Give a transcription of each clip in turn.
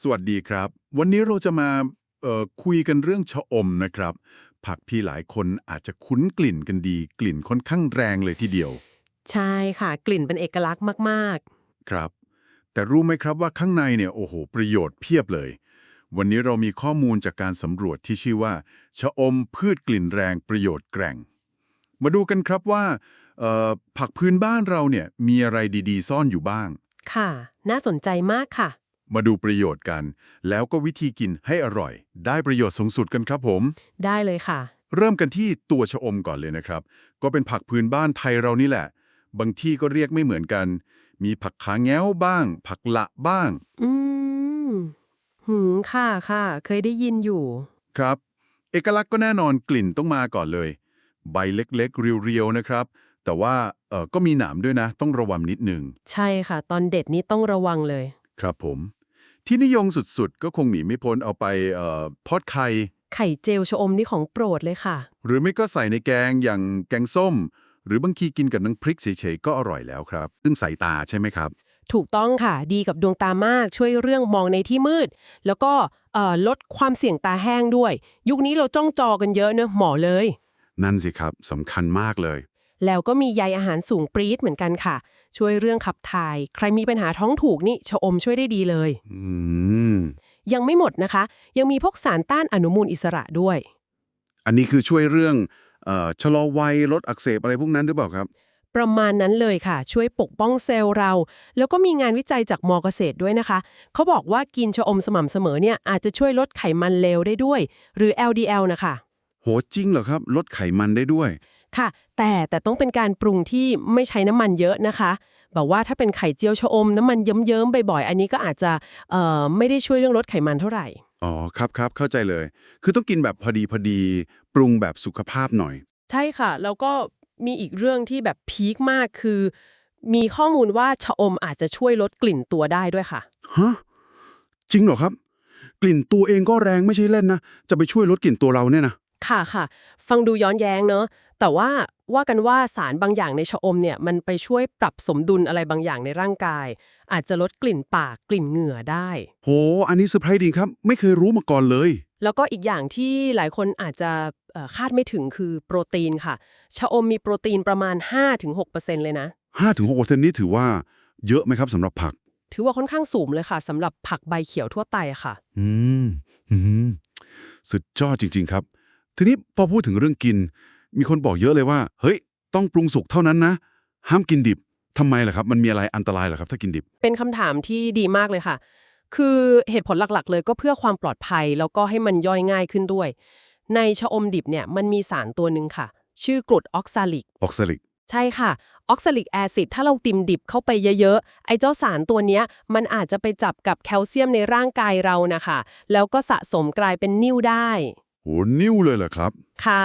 สวัสดีครับ วันนี้เราจะมาเอ่อคุยกันเรื่องชะอมนะครับ ผักพี่หลายคนอาจจะคุ้นกลิ่นกันดี กลิ่นค่อนข้างแรงเลยทีเดียว ใช่ค่ะ กลิ่นเป็นเอกลักษณ์มากครับ แต่รู้ไหมครับว่าข้างในเนี่ยโอ้โห ประโยชน์เพียบเลย วันนี้เรามีข้อมูลจากการสำรวจที่ชื่อว่า ชะอมพืชกลิ่นแรงประโยชน์แกร่ง มาดูกันครับว่าเอ่อผักพื้นบ้านเราเนี่ยมีอะไรดีๆ ซ่อนอยู่บ้างๆค่ะ น่าสนใจมากค่ะ มาดูประโยชน์กัน แล้วก็วิธีกินให้อร่อย ได้ประโยชน์สูงสุดกันครับผม ได้เลยค่ะ เริ่มกันที่ตัวชะอมก่อนเลยนะครับ ก็เป็นผักพื้นบ้านไทยเรานี่แหละ บางที่ก็เรียกไม่เหมือนกัน มีผักขาแง้วบ้าง ผักละบ้าง อืมหืมค่ะค่ะ เคยได้ยินอยู่ ครับ เอกลักษณ์ก็แน่นอนกลิ่นต้องมาก่อนเลย ใบเล็กๆ เรียวๆ นะครับ แต่ว่าเออก็มีหนามด้วยนะ ต้องระวังนิดนึง ใช่ค่ะ ตอนเด็ดนี้ต้องระวังเลย ครับผม ที่นิยมสุดๆ ก็คงหนีไม่พ้นเอาไปเอ่อทอดไข่ไข่เจลชะอมนี่ของโปรดเลยค่ะ หรือไม่ก็ใส่ในแกงอย่างแกงส้ม หรือบางทีกินกับน้ำพริกเฉยๆก็อร่อยแล้วครับ ซึ่งสายตาใช่ไหมครับ ถูกต้องค่ะ ดีกับดวงตามากช่วยเรื่องมองในที่มืด แล้วก็เอ่อลดความเสี่ยงตาแห้งด้วย ยุคนี้เราจ้องจอกันเยอะเนอะหมอเลย นั่นสิครับสำคัญมากเลย แล้วก็มีใยอาหารสูงปรี๊ดเหมือนกันค่ะ ช่วยเรื่องขับถ่าย ใครมีปัญหาท้องผูกนี่ชะอมช่วยได้ดีเลยอืมยังไม่หมดนะคะ ยังมีพวกสารต้านอนุมูลอิสระด้วย อันนี้คือช่วยเรื่องเอ่อชะลอวัยลดอักเสบอะไรพวกนั้นหรือเปล่าครับ ประมาณนั้นเลยค่ะ ช่วยปกป้องเซลล์เรา แล้วก็มีงานวิจัยจากมอเกษตรด้วยนะคะ เขาบอกว่ากินชะอมสม่ำเสมอเนี่ยอาจจะช่วยลดไขมันเลวได้ด้วย หรือ LDL นะคะโหจริงเหรอครับ ลดไขมันได้ด้วย ค่ะ แต่แต่ต้องเป็นการปรุงที่ไม่ใช้น้ำมันเยอะนะคะแบบว่าถ้าเป็นไข่เจียวชะอมน้ำมันเยิ้มๆบ่อยๆอันนี้ก็อาจจะเอ่อไม่ได้ช่วยเรื่องลดไขมันเท่าไหร่อ๋อครับครับเข้าใจเลย คือต้องกินแบบพอดีพอดีปรุงแบบสุขภาพหน่อย ใช่ค่ะ แล้วก็มีอีกเรื่องที่แบบพีคมากคือ มีข้อมูลว่าชะอมอาจจะช่วยลดกลิ่นตัวได้ด้วยค่ะฮะจริงเหรอครับ กลิ่นตัวเองก็แรงไม่ใช่เล่นนะ จะไปช่วยลดกลิ่นตัวเราเนี่ยนะ ค่ะค่ะ ฟังดูย้อนแย้งเนอะแต่ว่าว่ากันว่าสารบางอย่างในชะอมเนี่ยมันไปช่วยปรับสมดุลอะไรบางอย่างในร่างกาย อาจจะลดกลิ่นปากกลิ่นเหงื่อได้ โห อันนี้เซอร์ไพรส์ดีครับ ไม่เคยรู้มาก่อนเลย แล้วก็อีกอย่างที่หลายคนอาจจะเอ่อคาดไม่ถึงคือโปรตีนค่ะ ชะอมมีโปรตีนประมาณ 5-6%เลยนะ 5-6%นี้ถือว่าเยอะไหมครับสำหรับผัก ถือว่าค่อนข้างสูงเลยค่ะสำหรับผักใบเขียวทั่วไปค่ะ อืม อืม สุดยอดจริง ๆ ครับ ทีนี้พอพูดถึงเรื่องกิน มีคนบอกเยอะเลยว่า เฮ้ย ต้องปรุงสุกเท่านั้นนะ ห้ามกินดิบทำไมล่ะครับ มันมีอะไรอันตรายเหรอครับ ถ้ากินดิบ เป็นคำถามที่ดีมากเลยค่ะ คือเหตุผลหลักๆ เลยก็เพื่อความปลอดภัยแล้วก็ให้มันย่อยง่ายขึ้นด้วย ในชะอมดิบเนี่ยมันมีสารตัวหนึ่งค่ะ ชื่อกรดออกซาลิก ออกซาลิก ใช่ค่ะ ออกซาลิกแอซิดถ้าเราติมดิบเข้าไปเยอะๆ ไอ้เจ้าสารตัวเนี้ย มันอาจจะไปจับกับแคลเซียมในร่างกายเรานะคะ แล้วก็สะสมกลายเป็นนิ่วได้ โหนิ่วเลยเหรอครับ ค่ะ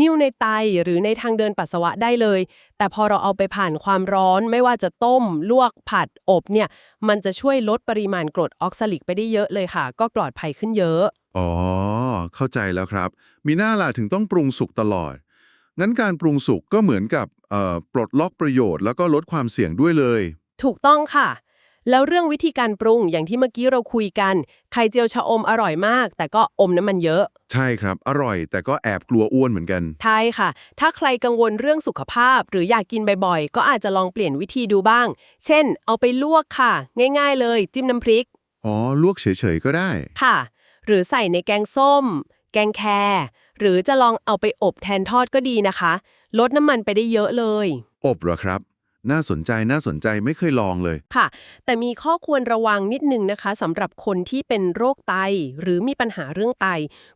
นิ่วในไตหรือในทางเดินปัสสาวะได้เลย แต่พอเราเอาไปผ่านความร้อนไม่ว่าจะต้ม ลวกผัดอบเนี่ย มันจะช่วยลดปริมาณกรดออกซาลิกไปได้เยอะเลยค่ะ ก็ปลอดภัยขึ้นเยอะ อ๋อ เข้าใจแล้วครับ มีหน้าล่ะถึงต้องปรุงสุกตลอด งั้นการปรุงสุกก็เหมือนกับเอ่อปลดล็อกประโยชน์ แล้วก็ลดความเสี่ยงด้วยเลย ถูกต้องค่ะแล้วเรื่องวิธีการปรุงอย่างที่เมื่อกี้เราคุยกัน ไข่เจียวชะอมอร่อยมาก แต่ก็อมน้ำมันเยอะ ใช่ครับ อร่อยแต่ก็แอบกลัวอ้วนเหมือนกัน ใช่ค่ะ ถ้าใครกังวลเรื่องสุขภาพหรืออยากกินบ่อยๆ ก็อาจจะลองเปลี่ยนวิธีดูบ้าง เช่น เอาไปลวกค่ะ ง่ายๆเลย จิ้มน้ำพริก อ๋อ ลวกเฉยๆก็ได้ ค่ะ หรือใส่ในแกงส้ม แกงแครหรือจะลองเอาไปอบแทนทอดก็ดีนะคะ ลดน้ำมันไปได้เยอะเลย อบเหรอครับ น่าสนใจน่าสนใจไม่เคยลองเลย ค่ะ แต่มีข้อควรระวังนิดนึงนะคะสำหรับคนที่เป็นโรคไต หรือมีปัญหาเรื่องไต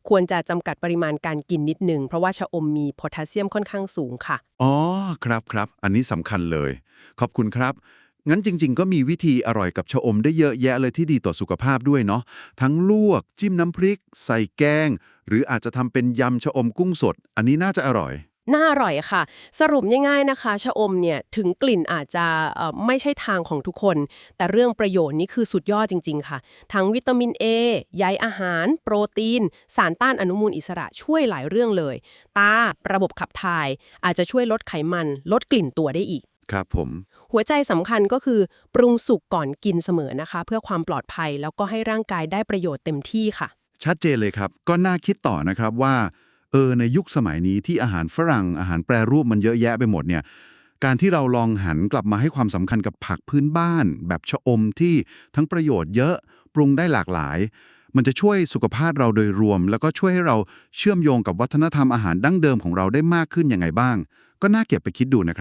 ควรจะจำกัดปริมาณการกินนิดนึง เพราะว่าชะอมมีโพแทสเซียมค่อนข้างสูงค่ะ อ๋อครับครับ อันนี้สำคัญเลย ขอบคุณครับ งั้นจริง ๆ ก็มีวิธีอร่อยกับชะอมได้เยอะแยะเลยที่ดีต่อสุขภาพด้วยเนาะทั้งลวก จิ้มน้ำพริก ใส่แกง หรืออาจจะทำเป็นยำชะอมกุ้งสด อันนี้น่าจะอร่อย น่าอร่อยค่ะ สรุปง่ายๆนะคะ ชะอมเนี่ยถึงกลิ่นอาจจะเอ่อไม่ใช่ทางของทุกคน แต่เรื่องประโยชน์นี่คือสุดยอดจริง ๆ ค่ะ ทั้งวิตามิน A ใยอาหาร โปรตีน สารต้านอนุมูลอิสระช่วยหลายเรื่องเลย ตา ระบบขับถ่าย อาจจะช่วยลดไขมัน ลดกลิ่นตัวได้อีก ครับผม หัวใจสำคัญก็คือปรุงสุกก่อนกินเสมอนะคะ เพื่อความปลอดภัยแล้วก็ให้ร่างกายได้ประโยชน์เต็มที่ค่ะ ชัดเจนเลยครับ ก็น่าคิดต่อนะครับว่า เออในยุคสมัยนี้ที่อาหารฝรั่งอาหารแปรรูปมันเยอะแยะไปหมดเนี่ยการที่เราลองหันกลับมาให้ความสำคัญกับผักพื้นบ้าน แบบชะอมที่ทั้งประโยชน์เยอะปรุงได้หลากหลาย มันจะช่วยสุขภาพเราโดยรวม แล้วก็ช่วยให้เราเชื่อมโยงกับวัฒนธรรมอาหารดั้งเดิมของเราได้มากขึ้นยังไงบ้าง ก็น่าเก็บไปคิดดูนะครับ